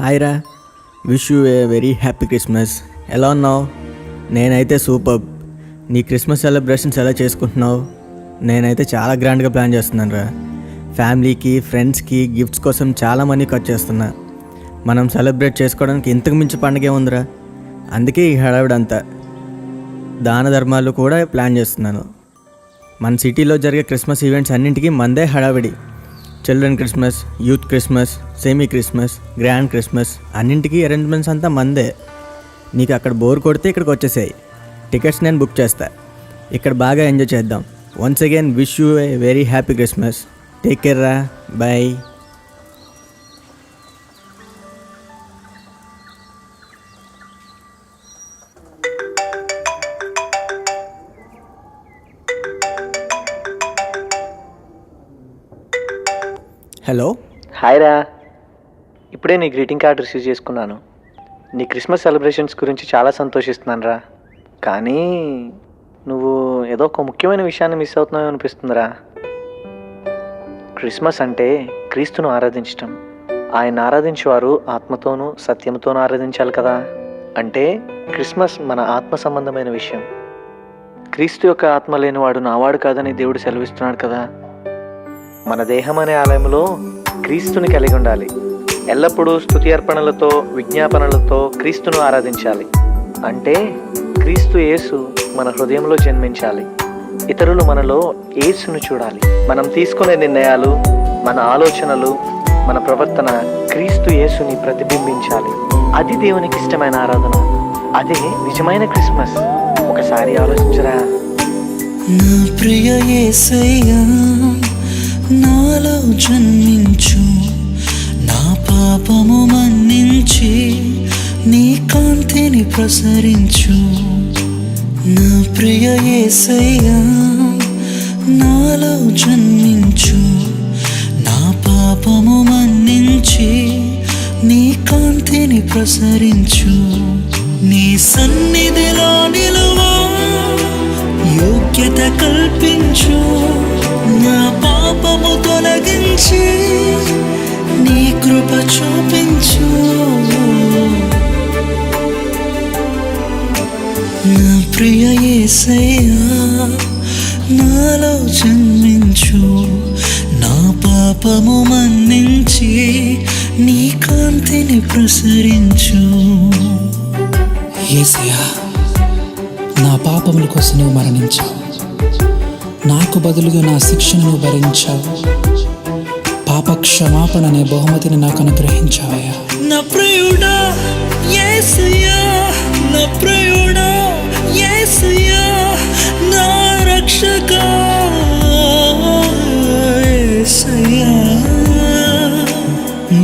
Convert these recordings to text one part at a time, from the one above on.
Hi రా. Wish you a very happy Christmas ఎలా ఉన్నావు? నేనైతే సూపర్. నీ క్రిస్మస్ సెలబ్రేషన్స్ ఎలా చేసుకుంటున్నావు? నేనైతే చాలా గ్రాండ్గా ప్లాన్ చేస్తున్నాను రా. ఫ్యామిలీకి ఫ్రెండ్స్కి గిఫ్ట్స్ కోసం చాలా మనీ ఖర్చు చేస్తున్నా. మనం సెలబ్రేట్ చేసుకోవడానికి ఇంతకు మించి పండుగ ఉందిరా. అందుకే ఈ హడావిడంతా దాన ధర్మాలు కూడా ప్లాన్ చేస్తున్నాను. మన సిటీలో జరిగే క్రిస్మస్ ఈవెంట్స్ అన్నింటికీ మందే హడావిడి. Children Christmas youth Christmas semi Christmas grand Christmas అన్నింటికీ అరేంజ్మెంట్స్ అంతా మందే. నీకు అక్కడ బోర్ కొడితే ఇక్కడికి వచ్చేసాయి. టికెట్స్ నేను బుక్ చేస్తా. ఇక్కడ బాగా ఎంజాయ్ చేద్దాం. Once again wish you a very happy Christmas take care రా. Bye hello. హాయ్ రా. ఇప్పుడే నీ గ్రీటింగ్ కార్డ్ రిసీవ్ చేసుకున్నాను. నీ క్రిస్మస్ సెలబ్రేషన్స్ గురించి చాలా సంతోషిస్తున్నాను రా. కానీ నువ్వు ఏదో ఒక ముఖ్యమైన విషయాన్ని మిస్ అవుతున్నావు అనిపిస్తుందిరా. క్రిస్మస్ అంటే క్రీస్తును ఆరాధించటం. ఆయన ఆరాధించేవారు ఆత్మతోనూ సత్యంతోనూ ఆరాధించాలి కదా. అంటే క్రిస్మస్ మన ఆత్మ సంబంధమైన విషయం. క్రీస్తు యొక్క ఆత్మ లేనివాడు నావాడు కాదని దేవుడు సెలవిస్తున్నాడు కదా. మన దేహం అనే ఆలయంలో క్రీస్తుని కలిగి ఉండాలి. ఎల్లప్పుడూ స్తుతి అర్పణలతో విజ్ఞాపనలతో క్రీస్తును ఆరాధించాలి. అంటే క్రీస్తు యేసు మన హృదయంలో జన్మించాలి. ఇతరులు మనలో యేసును చూడాలి. మనం తీసుకునే నిర్ణయాలు మన ఆలోచనలు మన ప్రవర్తన క్రీస్తు యేసుని ప్రతిబింబించాలి. అది దేవునికి ఇష్టమైన ఆరాధన. అదే నిజమైన క్రిస్మస్. ఒకసారి ఆలోచించరా? ప్రియ ఏసయ్యా నాలో జన్మించు. నా పాపము మన్నించి నీ కాంతిని ప్రసరించు. నా ప్రియ ఏసయ్యా నాలో జన్మించు. నా పాపము మన్నించి నీ కాంతిని ప్రసరించు. నీ సన్నిధిలో నిలువ యోగ్యత కల్పించు. నా తొలగించి నీ కృప చూపించు. నా ప్రియ ఏసయ్యా నాలో జన్మించు. నా పాపము మన్నించి నీ కాంతిని ప్రసరించు. ఏసయ్యా నా పాపముల కోసం నువ్వు మరణించావు. నాకు బదులుగా నా శిక్షను భరించావు. పాప క్షమాపణ అనే బహుమతిని నాకు అనుగ్రహించావయ్యా. నా ప్రియుడా యేసయ్యా నా ప్రియుడా యేసయ్యా నా రక్షక యేసయ్యా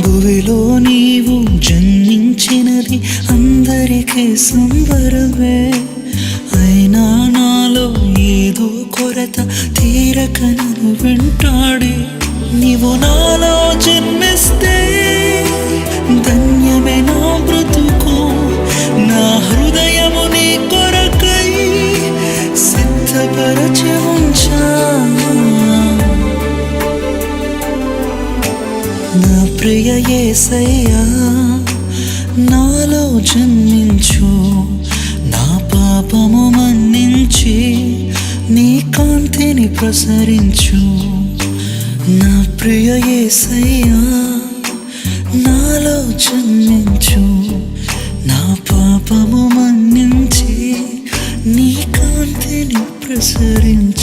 భువిలో నీవు జన్మించినది అందరికీ సంబరమే. అయినా నాలో ఏదో కొరత తీరక నన్ను ప్రియ ఏసయ్యా నాలో జన్మించు నా పాపము మన్నించి నీ కాంతిని ప్రసరించు. నా ప్రియ ఏసయ్యా నాలో జన్మించు నా పాపము మన్నించి నీ కాంతిని ప్రసరించు.